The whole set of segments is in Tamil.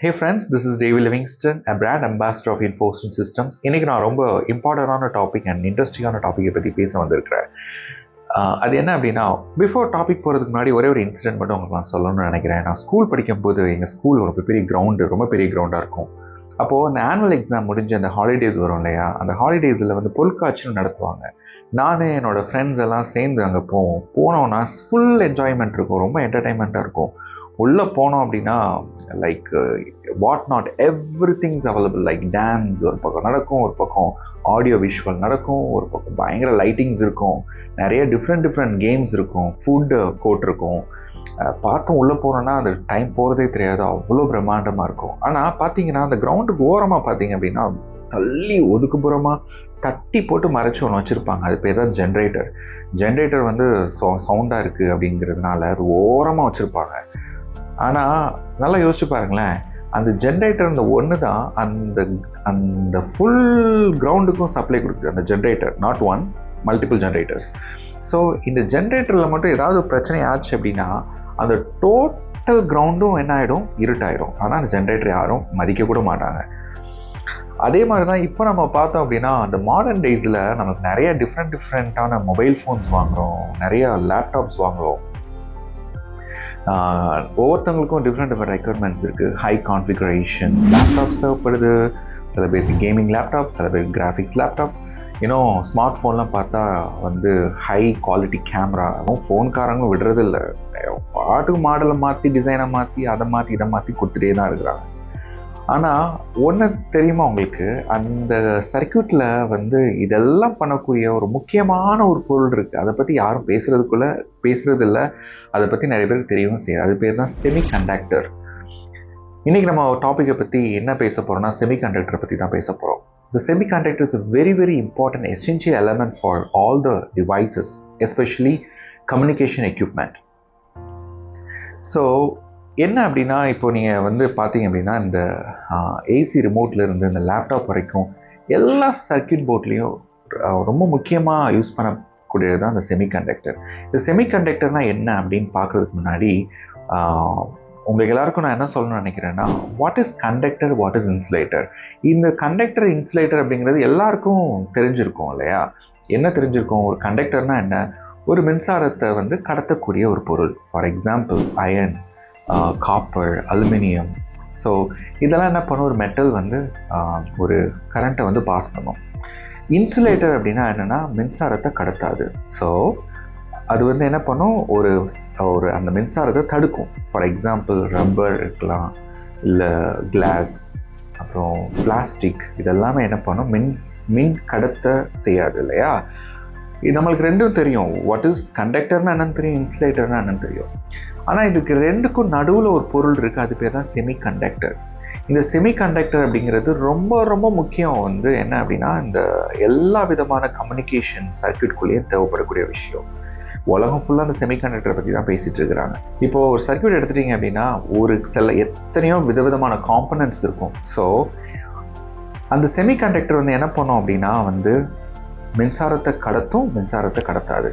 Hey friends this is Davy Livingston a brand ambassador of Infoston systems இன்றைக்கி நான் ரொம்ப இம்பார்ட்டண்டான டாபிக் அண்ட் இன்ட்ரெஸ்டிங்கான டாப்பிக்கை பற்றி பேச வந்திருக்கிறேன். அது என்ன அப்படின்னா பிஃபோர் டாபிக் போகிறதுக்கு முன்னாடி ஒரே ஒரு இன்சிடென்ட் மட்டும் உங்களுக்கு நான் சொல்லணும்னு நினைக்கிறேன். நான் ஸ்கூல் படிக்கும்போது எங்கள் ஸ்கூல் ஒரு பெரிய கிரவுண்டு ரொம்ப பெரிய கிரவுண்டாக இருக்கும். அப்போது அந்த ஆனுவல் எக்ஸாம் முடிஞ்சு அந்த ஹாலிடேஸ் வரும் இல்லையா? அந்த ஹாலிடேஸில் வந்து பொருட்காட்சியும் நடத்துவாங்க. நான் என்னோடய ஃப்ரெண்ட்ஸ் எல்லாம் சேர்ந்து அங்கே போவோம். போனோன்னா ஃபுல் என்ஜாய்மெண்ட் இருக்கும். ரொம்ப என்டர்டைன்மெண்ட்டாக இருக்கும். உள்ளே போனோம் அப்படின்னா like what not every things available like dance ஒரு பக்கம் நடக்கும் ஒரு பக்கம் ஆடியோ விஷுவல் நடக்கும் ஒரு பக்கம் பயங்கர லைட்டிங்ஸ் இருக்கும். நிறைய டிஃப்ரெண்ட் டிஃப்ரெண்ட் கேம்ஸ் இருக்கும். ஃபுட்டு கோட் இருக்கும். பார்த்தோம் உள்ளே போனோன்னா அந்த டைம் போகிறதே தெரியாது. அவ்வளோ பிரம்மாண்டமாக இருக்கும். ஆனால் பார்த்தீங்கன்னா அந்த கிரவுண்டுக்கு ஓரமாக பார்த்தீங்க அப்படின்னா தள்ளி ஒதுக்குப்புறமாக தட்டி போட்டு மறைச்சி ஒன்று வச்சுருப்பாங்க. அது பேர் தான் ஜென்ரேட்டர் ஜென்ரேட்டர் வந்து சவுண்டாக இருக்குது அப்படிங்கிறதுனால அது ஓரமாக வச்சுருப்பாங்க. ஆனால் நல்லா யோசிச்சு பாருங்களேன். அந்த ஜென்ரேட்டர் அந்த ஒன்று தான் அந்த அந்த ஃபுல் கிரவுண்டுக்கும் சப்ளை கொடுக்குது. அந்த generator not one multiple generators so இந்த ஜென்ரேட்டரில் மட்டும் ஏதாவது பிரச்சனை ஆச்சு அப்படின்னா அந்த டோட்டல் கிரவுண்டும் என்ன ஆகிடும் இருட்டாயிடும் ஆனால் அந்த ஜென்ரேட்டர் யாரும் மதிக்க கூட மாட்டாங்க. அதே மாதிரி தான் இப்போ நம்ம பார்த்தோம் அப்படின்னா அந்த மாடர்ன் டேஸில் நமக்கு நிறைய டிஃப்ரெண்ட் டிஃப்ரெண்ட்டான மொபைல் ஃபோன்ஸ் வாங்குகிறோம் நிறைய லேப்டாப்ஸ் வாங்குகிறோம் ஒவ்வொருத்தவங்களுக்கும் டிஃப்ரெண்ட் டிஃப்ரெண்ட் ரெக்குயர்மெண்ட்ஸ் இருக்குது ஹை கான்ஃபிகரேஷன் லேப்டாப்ஸ் தேவைப்படுது. சில பேருக்கு கேமிங் லேப்டாப் சில பேர் கிராஃபிக்ஸ் லேப்டாப் இன்னும் ஸ்மார்ட் ஃபோன்லாம் பார்த்தா வந்து ஹை குவாலிட்டி கேமரா ஃபோன்காரங்களும் விடுறதில்ல. பாட்டுக்கு மாடலை மாற்றி டிசைனை மாற்றி அதை மாற்றி இதை மாற்றி கொடுத்துட்டே தான் இருக்கிறாங்க. ஆனால் ஒன்று தெரியுமா உங்களுக்கு? அந்த சர்க்கியூட்டில் வந்து இதெல்லாம் பண்ணக்கூடிய ஒரு முக்கியமான ஒரு பொருள் இருக்குது அதை பற்றி யாரும் பேசுகிறதுக்குள்ளே பேசுகிறது இல்லை அதை பற்றி நிறைய பேருக்கு தெரியவும் செய்யாது அது பேர் தான் செமி கண்டக்டர் இன்றைக்கி நம்ம டாப்பிக்கை பற்றி என்ன பேச போகிறோம்னா செமி கண்டக்டரை பற்றி தான் பேச போகிறோம் The semiconductor is a very, very important essential element for all the devices, especially communication equipment. So என்ன அப்படின்னா இப்போ நீங்கள் வந்து பார்த்தீங்க அப்படின்னா இந்த ஏசி ரிமோட்டில் இருந்து இந்த லேப்டாப் வரைக்கும் எல்லா சர்க்கியூட் போர்ட்லேயும் ரொம்ப முக்கியமாக யூஸ் பண்ணக்கூடியது தான் இந்த செமிகண்டக்டர் இந்த செமிகண்டக்டர்னால் என்ன அப்படின்னு பார்க்குறதுக்கு முன்னாடி உங்களுக்கு எல்லாருக்கும் நான் என்ன சொல்லணும்னு நினைக்கிறேன்னா what is conductor what is insulator இந்த கண்டக்டர் இன்சுலேட்டர் அப்படிங்கிறது எல்லாருக்கும் தெரிஞ்சிருக்கும் இல்லையா? என்ன தெரிஞ்சிருக்கும்? ஒரு கண்டக்டர்னால் என்ன? ஒரு மின்சாரத்தை வந்து கடத்தக்கூடிய ஒரு பொருள். For example iron copper aluminium so இதெல்லாம் என்ன பண்ணும்? ஒரு மெட்டல் வந்து ஒரு கரண்ட்டை வந்து பாஸ் பண்ணும். இன்சுலேட்டர் அப்படின்னா என்னென்னா மின்சாரத்தை கடத்தாது. ஸோ அது வந்து என்ன பண்ணும்? ஒரு ஒரு அந்த மின்சாரத்தை தடுக்கும். ஃபார் எக்ஸாம்பிள் ரப்பர் இருக்கலாம் இல்லை கிளாஸ் அப்புறம் பிளாஸ்டிக் இதெல்லாமே என்ன பண்ணும்? மின் மின் கடத்த செய்யாது இல்லையா? இது நம்மளுக்கு ரெண்டும் தெரியும். வாட் இஸ் கண்டக்டர்னா என்னன்னு தெரியும் இன்சுலேட்டர்னா என்னன்னு தெரியும். ஆனால் இதுக்கு ரெண்டுக்கும் நடுவில் ஒரு பொருள் இருக்குது அது பேர் தான் செமிகண்டக்டர் இந்த செமிகண்டக்டர் அப்படிங்கிறது ரொம்ப ரொம்ப முக்கியம் வந்து என்ன அப்படின்னா இந்த எல்லா விதமான கம்யூனிகேஷன் சர்க்கியூட்குள்ளேயும் தேவைப்படக்கூடிய விஷயம். உலகம் ஃபுல்லாக அந்த செமிகண்டக்டரை பற்றி தான் பேசிகிட்டு இருக்கிறாங்க. இப்போ ஒரு சர்க்கியூட் எடுத்துட்டீங்க அப்படின்னா ஒரு சில எத்தனையோ விதவிதமான காம்பனன்ட்ஸ் இருக்கும். ஸோ அந்த செமிகண்டக்டர் வந்து என்ன பண்ணோம் அப்படின்னா வந்து மின்சாரத்தை கடத்தும் மின்சாரத்தை கடத்தாது.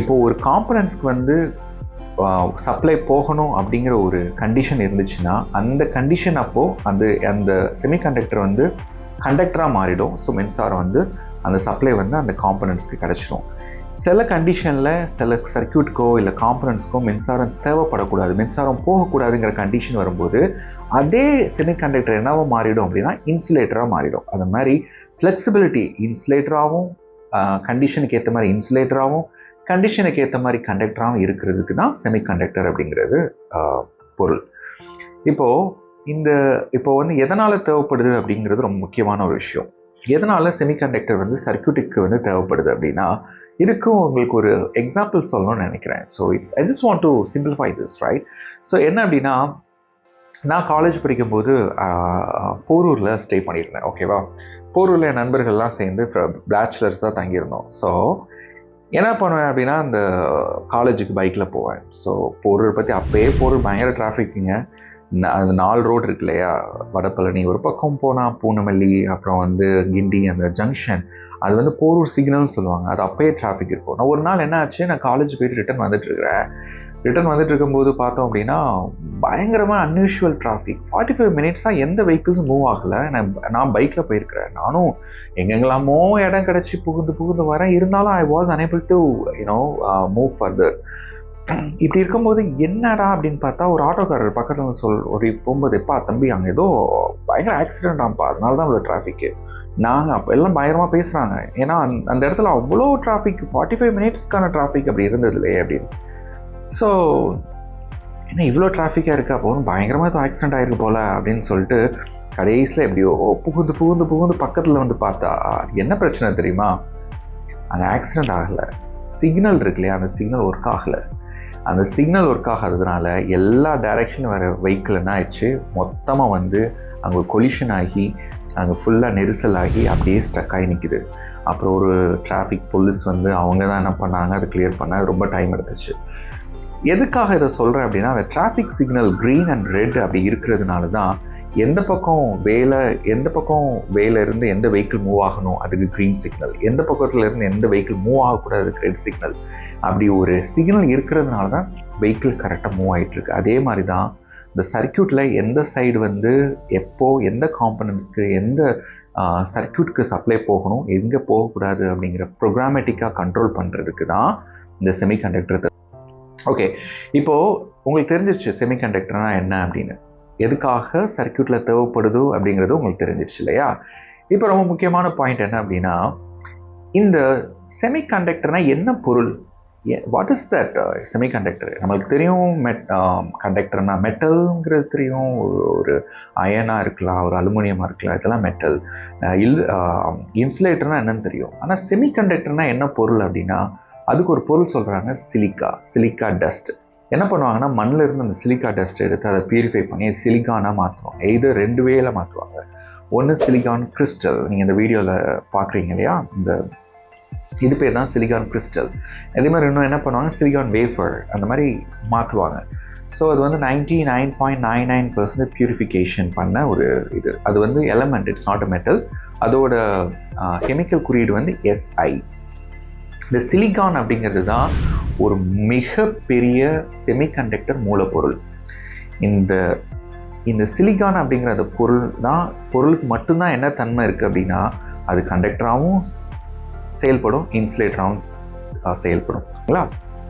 இப்போது ஒரு காம்பனன்ட்ஸ்க்கு வந்து சப்ளை போகணும் அப்படிங்கிற ஒரு கண்டிஷன் இருந்துச்சுன்னா அந்த கண்டிஷன் அப்போது அந்த அந்த செமிகண்டக்டர் வந்து கண்டக்டராக மாறிடும். ஸோ மின்சாரம் வந்து அந்த சப்ளை வந்து அந்த காம்பனன்ட்ஸ்க்கு கிடச்சிரும். சில கண்டிஷனில் சில சர்க்கியூட்க்கோ இல்லை காம்பனண்ட்ஸ்க்கோ மின்சாரம் தேவைப்படக்கூடாது. மின்சாரம் போகக்கூடாதுங்கிற கண்டிஷன் வரும்போது அதே செமிகண்டக்டர் என்னவோ மாறிடும் அப்படின்னா இன்சுலேட்டராக மாறிடும். அது மாதிரி ஃப்ளெக்சிபிலிட்டி இன்சுலேட்டராகவும் கண்டிஷனுக்கு ஏற்ற மாதிரி இன்சுலேட்டராகவும் கண்டிஷனுக்கு ஏற்ற மாதிரி கண்டக்டராகவும் இருக்கிறதுக்கு தான் செமிகண்டக்டர் அப்படிங்கிறது பொருள். இப்போது இந்த இப்போ வந்து எதனால் தேவைப்படுது அப்படிங்கிறது ரொம்ப முக்கியமான ஒரு விஷயம். எதனால் செமிகண்டக்டர் வந்து சர்க்கியூட்டுக்கு வந்து தேவைப்படுது அப்படின்னா இதுக்கும் உங்களுக்கு ஒரு எக்ஸாம்பிள் சொல்லணும்னு நினைக்கிறேன். So it's I just want to simplify this right so என்ன அப்படின்னா நான் காலேஜ் படிக்கும்போது போரூரில் ஸ்டே பண்ணியிருந்தேன் ஓகேவா போரூரில் என் நண்பர்கள்லாம் சேர்ந்து பேச்சுலர்ஸ் தான் தங்கியிருந்தோம். ஸோ என்ன பண்ணுவேன் அப்படின்னா அந்த காலேஜுக்கு பைக்கில் போவேன். ஸோ பொருள் பற்றி அப்போயே பொருள் பயங்கர டிராஃபிக்குங்க அந்த நாலு ரோடு இருக்கு இல்லையா? வடபழனி ஒரு பக்கம் போனால் பூனமல்லி அப்புறம் வந்து கிண்டி அந்த ஜங்ஷன் அது வந்து போரூர் சிக்னல்னு சொல்லுவாங்க. அது அப்பயே டிராஃபிக் இருக்கும். நான் ஒரு நாள் என்ன ஆச்சு? நான் காலேஜ் போயிட்டு ரிட்டன் வந்துட்டுருக்கிறேன் ரிட்டர்ன் வந்துட்டு இருக்கும்போது பார்த்தோம் அப்படின்னா பயங்கரமாக அன்யூஷுவல் டிராஃபிக் ஃபார்ட்டி ஃபைவ் மினிட்ஸாக எந்த வெஹிக்கிள்ஸும் மூவ் ஆகலை. நான் நான் பைக்கில் போயிருக்கிறேன். நானும் எங்கெங்கெல்லாமோ இடம் கிடச்சி புகுந்து புகுந்து வரேன். இருந்தாலும் I was unable to you know move further இப்படி இருக்கும்போது என்னடா அப்படின்னு பார்த்தா ஒரு ஆட்டோக்காரர் பக்கத்தில் வந்து சொல் ஒரு போகும்போது எப்பா தம்பி அங்கே ஏதோ பயங்கர ஆக்சிடென்ட் ஆகும்ப்பா அதனால தான் அவ்வளோ டிராஃபிக்கு நாங்கள் அப்போ எல்லாம் பயங்கரமாக பேசுகிறாங்க ஏன்னா அந்த- அந்த இடத்துல அவ்வளோ டிராஃபிக் ஃபார்ட்டி ஃபைவ் மினிட்ஸ்க்கான டிராஃபிக் அப்படி இருந்தது இல்லையே அப்படின்னு. ஸோ என்ன இவ்வளோ டிராஃபிக்காக இருக்குது அப்போது பயங்கரமாக எதுவும் ஆக்சிடென்ட் ஆகிருக்கு போல் அப்படின்னு சொல்லிட்டு கடைசியில் எப்படியோ புகுந்து புகுந்து புகுந்து பக்கத்தில் வந்து பார்த்தா என்ன பிரச்சனை தெரியுமா? அந்த ஆக்சிடென்ட் ஆகலை. சிக்னல் இருக்கு இல்லையா? அந்த சிக்னல் ஒர்க் ஆகலை. அந்த சிக்னல் ஒர்க் ஆகாததுனால எல்லா டைரெக்ஷன் வர வெஹிக்கிள் என்ன ஆயிடுச்சு? மொத்தமாக வந்து அங்கே கொலிஷன் ஆகி அங்கே ஃபுல்லாக நெரிசல் ஆகி அப்படியே ஸ்டக் ஆகி நிற்கிது அப்புறம் ஒரு டிராஃபிக் போலீஸ் வந்து அவங்க தான் என்ன பண்ணாங்க? அதை கிளியர் பண்ண ரொம்ப டைம் எடுத்துச்சு. எதுக்காக இதை சொல்கிறேன் அப்படின்னா அந்த traffic signal green and red அப்படி இருக்கிறதுனால தான் எந்த பக்கம் வேலை எந்த பக்கம் வேல இருந்து எந்த வெஹிக்கிள் மூவ் ஆகணும் அதுக்கு க்ரீன் சிக்னல் எந்த பக்கத்துலேருந்து எந்த வெஹிக்கிள் மூவ் ஆகக்கூடாது அதுக்கு ரெட் சிக்னல் அப்படி ஒரு சிக்னல் இருக்கிறதுனால தான் வெஹிக்கிள் கரெக்டாக மூவ் ஆகிட்டுருக்கு அதே மாதிரி தான் இந்த சர்க்கியூட்டில் எந்த சைடு வந்து எப்போ எந்த காம்பனன்ட்ஸ்க்கு எந்த சர்க்கியூட்க்கு சப்ளை போகணும் எங்கே போகக்கூடாது அப்படிங்கிற ப்ரோக்ராமேட்டிக்காக கண்ட்ரோல் பண்ணுறதுக்கு தான் இந்த செமிகண்டக்டர் ஓகே இப்போது உங்களுக்கு தெரிஞ்சிருச்சு செமிகண்டக்டர்னா என்ன அப்படின்னு. எதுக்காக சர்க்கியூட்டில் தேவைப்படுதோ அப்படிங்கிறது உங்களுக்கு தெரிஞ்சிருச்சு இல்லையா? இப்போ ரொம்ப முக்கியமான பாயிண்ட் என்ன அப்படின்னா இந்த செமிகண்டக்டர்னால் என்ன பொருள்? வாட் இஸ் தட் செமிகண்டக்டர் நம்மளுக்கு தெரியும் மெட் கண்டக்டர்னா மெட்டல்ங்கிறது தெரியும். ஒரு- ஒரு அயனாக இருக்கலாம் ஒரு அலுமினியமாக இருக்கலாம். இதெல்லாம் மெட்டல் இல் இன்சுலேட்டர்னா என்னன்னு தெரியும். ஆனால் செமிகண்டக்டர்னா என்ன பொருள் அப்படின்னா அதுக்கு ஒரு பொருள் சொல்கிறாங்க சிலிக்கா சிலிக்கா டஸ்ட் என்ன பண்ணுவாங்கன்னா மண்ணில் இருந்து அந்த சிலிக்கா டஸ்ட் எடுத்து அதை பியூரிஃபை பண்ணி சிலிக்கானாக மாற்றுவாங்க இது ரெண்டு வேல மாற்றுவாங்க ஒன்று சிலிகான் கிறிஸ்டல் நீங்கள் இந்த வீடியோவில் பார்க்குறீங்க இல்லையா? இந்த இது பேர் தான் சிலிகான் கிறிஸ்டல் அதே மாதிரி இன்னும் என்ன பண்ணுவாங்க? சிலிகான் வேஃபர் அந்த மாதிரி மாற்றுவாங்க ஸோ அது வந்து ninety nine point nine nine percent purification பண்ண ஒரு இது. அது வந்து element it's not a metal அதோட கெமிக்கல் குறியீடு வந்து எஸ்ஐ இந்த சிலிகான் அப்படிங்கிறது தான் ஒரு மிகப்பெரிய செமிகண்டக்டர் மூலப்பொருள். இந்த இந்த சிலிகான் அப்படிங்கிற அந்த பொருள் தான் பொருளுக்கு மட்டும்தான் என்ன தன்மை இருக்குது அப்படின்னா அது கண்டக்டராகவும் செயல்படும் இன்சுலேட்டராகவும் செயல்படும். சரிங்களா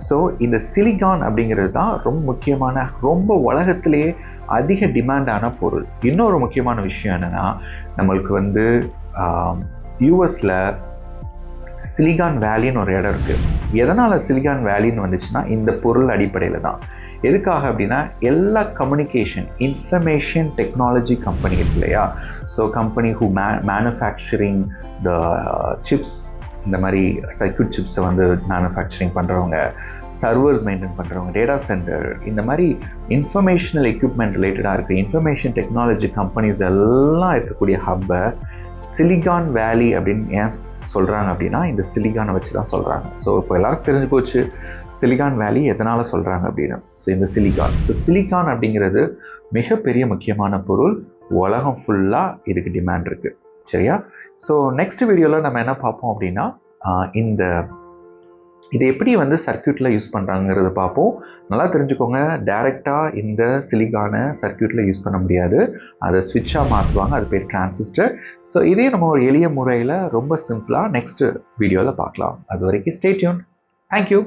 ஸோ இந்த சிலிகான் அப்படிங்கிறது தான் ரொம்ப முக்கியமான ரொம்ப உலகத்திலேயே அதிக டிமாண்டான பொருள். இன்னொரு முக்கியமான விஷயம் என்னென்னா நம்மளுக்கு வந்து யூஎஸில் சிலிகான் வேலின்னு ஒரு இடம் இருக்குது எதனால் சிலிகான் வேலின்னு வந்துச்சுன்னா இந்த பொருள் அடிப்படையில் தான். எதுக்காக அப்படின்னா எல்லா கம்யூனிகேஷன் இன்ஃபர்மேஷன் டெக்னாலஜி கம்பெனி இருக்கு இல்லையா? So company who may manufacturing the chips இந்த மாதிரி சர்க்கியூட் சிப்ஸை வந்து மேனுஃபேக்சரிங் பண்ணுறவங்க சர்வர்ஸ் மெயின்டைன் பண்ணுறவங்க டேட்டா சென்டர் இந்த மாதிரி இன்ஃபர்மேஷனல் எக்யூப்மெண்ட் ரிலேட்டடாக இருக்குது இன்ஃபர்மேஷன் டெக்னாலஜி கம்பெனிஸ் எல்லாம் இருக்கக்கூடிய ஹப்பை சிலிகான் வேலி அப்படின்னு ஏன் சொல்கிறாங்க அப்படின்னா இந்த சிலிகானை வச்சு தான் சொல்கிறாங்க ஸோ இப்போ எல்லாருக்கும் தெரிஞ்சு போச்சு சிலிகான் வேலி எதனால் சொல்கிறாங்க அப்படின்னு. ஸோ இந்த சிலிகான் ஸோ சிலிகான் அப்படிங்கிறது மிகப்பெரிய முக்கியமான பொருள். உலகம் ஃபுல்லாக இதுக்கு டிமாண்ட் இருக்குது சரியா? ஸோ நெக்ஸ்ட் வீடியோவில் நம்ம என்ன பார்ப்போம் அப்படின்னா இந்த இது எப்படி வந்து சர்க்கியூட்டில் யூஸ் பண்ணுறாங்கிறத பார்ப்போம். நல்லா தெரிஞ்சுக்கோங்க டேரெக்டாக இந்த சிலிகான சர்க்கியூட்டில் யூஸ் பண்ண முடியாது. அதை ஸ்விட்சாக மாற்றுவாங்க அது பேர் டிரான்சிஸ்டர் ஸோ இதே நம்ம ஒரு எளிய முறையில் ரொம்ப சிம்பிளாக நெக்ஸ்ட் வீடியோவில் பார்க்கலாம். அது வரைக்கும் ஸ்டே டியூன் தேங்க்யூ